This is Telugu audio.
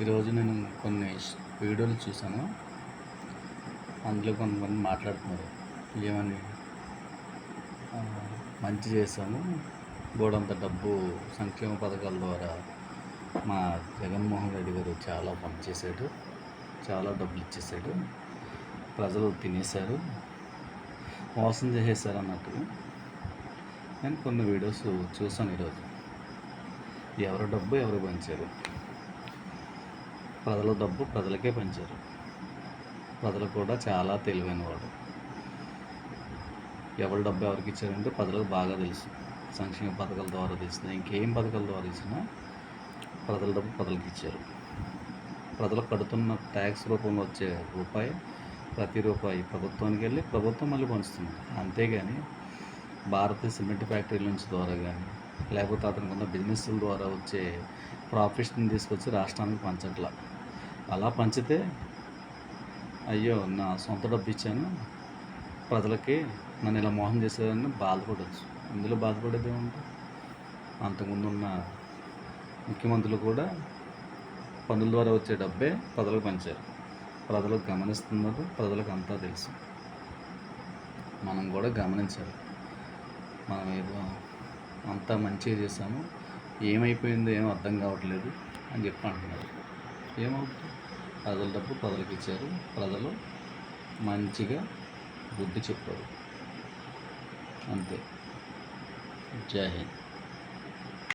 ఈరోజు నేను కొన్ని వీడియోలు చూశాను. అందులో కొంతమంది మాట్లాడుతున్నారు. ఏమని? మంచి చేశాము. బోడంత డబ్బు సంక్షేమ పథకాల ద్వారా మా జగన్మోహన్ రెడ్డి గారు చాలా పనిచేశాడు చాలా డబ్బులు ఇచ్చేసాడు ప్రజలు తినేశారు. మోసం చేసేసారు అన్నట్టు నేను కొన్ని వీడియోస్ చూసాను ఈరోజు ఎవరి డబ్బు ఎవరు పంచారు? ప్రజల డబ్బు ప్రజలకే పంచారు. ప్రజలు కూడా చాలా తెలివైన వాడు ఎవరి డబ్బు ఎవరికి ఇచ్చారంటే ప్రజలకు బాగా తెలుసు. సంక్షేమ పథకాల ద్వారా తెలిసిన ఇంకేం పథకాల ద్వారా ఇచ్చినా ప్రజల డబ్బు ప్రజలకు ఇచ్చారు. ప్రజలు కడుతున్న ట్యాక్స్ రూపంలో వచ్చే రూపాయి ప్రతి రూపాయి ప్రభుత్వానికి వెళ్ళి ప్రభుత్వం మళ్ళీ పంచుతుంది అంతేగాని భారతీయ సిమెంట్ ఫ్యాక్టరీల నుంచి ద్వారా కానీ లేకపోతే అతనికి ఉన్న బిజినెస్ల ద్వారా వచ్చే ప్రాఫిట్స్ని తీసుకొచ్చి రాష్ట్రానికి పంచట్లా. అలా పంచితే అయ్యో నా సొంత డబ్బు ఇచ్చాను. ప్రజలకి నన్ను ఇలా మోసం చేశారని బాధపడవచ్చు ఇందులో బాధపడేది ఏముంటుంది అంతకుముందు ఉన్న ముఖ్యమంత్రులు కూడా పనుల ద్వారా వచ్చే డబ్బే ప్రజలకు పంచారు. ప్రజలు గమనిస్తున్నారు ప్రజలకు అంతా తెలుసు. మనం కూడా గమనించాలి. మనం ఏదో అంతా మంచిగా చేశాము. ఏమైపోయిందో ఏం అర్థం కావట్లేదు అని చెప్పి అంటున్నారు. ఏమవుతుంది? ప్రజల డబ్బు ప్రజలకు ఇచ్చారు. ప్రజలు మంచిగా బుద్ధి చెప్పారు. అంతే. జై హింద్.